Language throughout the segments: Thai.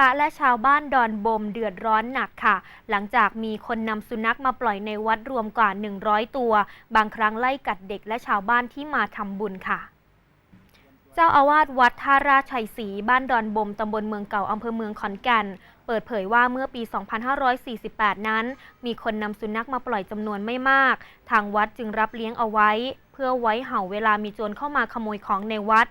ระและชาวบ้านดอนบมเดือดร้อนหนักค่ะ หลังจากมีคนนำสุนัขมาปล่อยในวัดรวมกว่า 100 ตัว บางครั้งไล่กัดเด็กและชาวบ้านที่มาทำบุญค่ะเจ้าอาวาสวัดท่าราชัยศรีบ้านดอนบมตำบลเมืองเก่าอำเภอเมืองขอนแก่น เปิดเผยว่าเมื่อปี 2548 นั้น มีคนนำสุนัขมาปล่อยจำนวนไม่มาก ทางวัดจึงรับเลี้ยงเอาไว้ เพื่อไว้เห่าเวลามีโจรเข้ามาขโมยของในวัด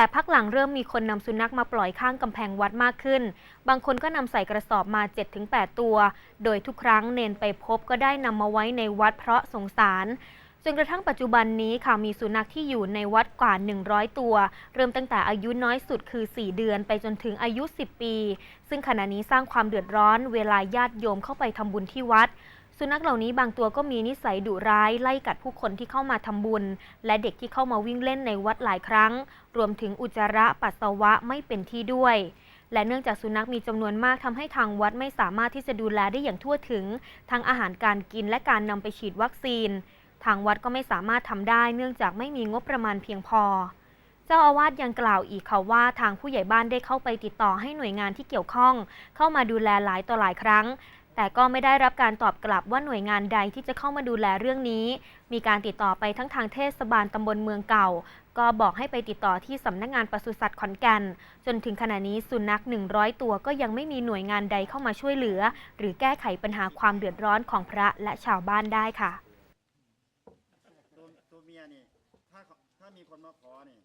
แต่พักหลังเริ่มมีคนนำสุนัขมาปล่อยข้างกำแพงวัดมากขึ้น บางคนก็นำใส่กระสอบมา 7-8 ตัว โดยทุกครั้งเนนไปพบก็ได้นำมาไว้ในวัดเพราะสงสารจนกระทั่งปัจจุบันนี้ค่ะมีสุนัขที่อยู่ในวัดกว่า 100 ตัว เริ่มตั้งแต่อายุน้อยสุดคือ 4 เดือนไปจนถึงอายุ 10 ปี ซึ่งขณะนี้สร้างความเดือดร้อนเวลาญาติโยมเข้าไปทำบุญที่วัด สุนัขเหล่านี้บางตัวก็มีนิสัยดุร้ายไล่กัดผู้คนที่เข้ามาทำบุญ และเด็กที่เข้ามาวิ่งเล่นในวัดหลายครั้ง รวมถึงอุจจาระปัสสาวะไม่เป็นที่ด้วย และเนื่องจากสุนัขมีจำนวนมากทำให้ทางวัดไม่สามารถที่จะดูแลได้อย่างทั่วถึง ทั้งอาหารการกินและการนำไปฉีดวัคซีน ทางวัดก็ไม่สามารถทำได้ เนื่องจากไม่มีงบประมาณเพียงพอเจ้าอาวาสยังกล่าวอีกค่ะว่าทางผู้ใหญ่บ้านได้เข้าไปติดต่อให้หน่วยงานที่เกี่ยวข้อง เข้ามาดูแลหลายต่อหลายครั้ง แต่ก็ไม่ได้รับการตอบกลับว่าหน่วยงานใดที่จะเข้ามาดูแลเรื่องนี้ มีการติดต่อไปทั้งทางเทศบาลตำบลเมืองเก่า ก็บอกให้ไปติดต่อที่สำนักงานปศุสัตว์ขอนแก่น จนถึงขณะนี้สุนัข 100 ตัวก็ยังไม่มีหน่วยงานใดเข้ามาช่วยเหลือ หรือแก้ไขปัญหาความเดือดร้อนของพระและชาวบ้านได้ค่ะ ตัวเมียนี่ ถ้าถ้ามีคนมาขอนี่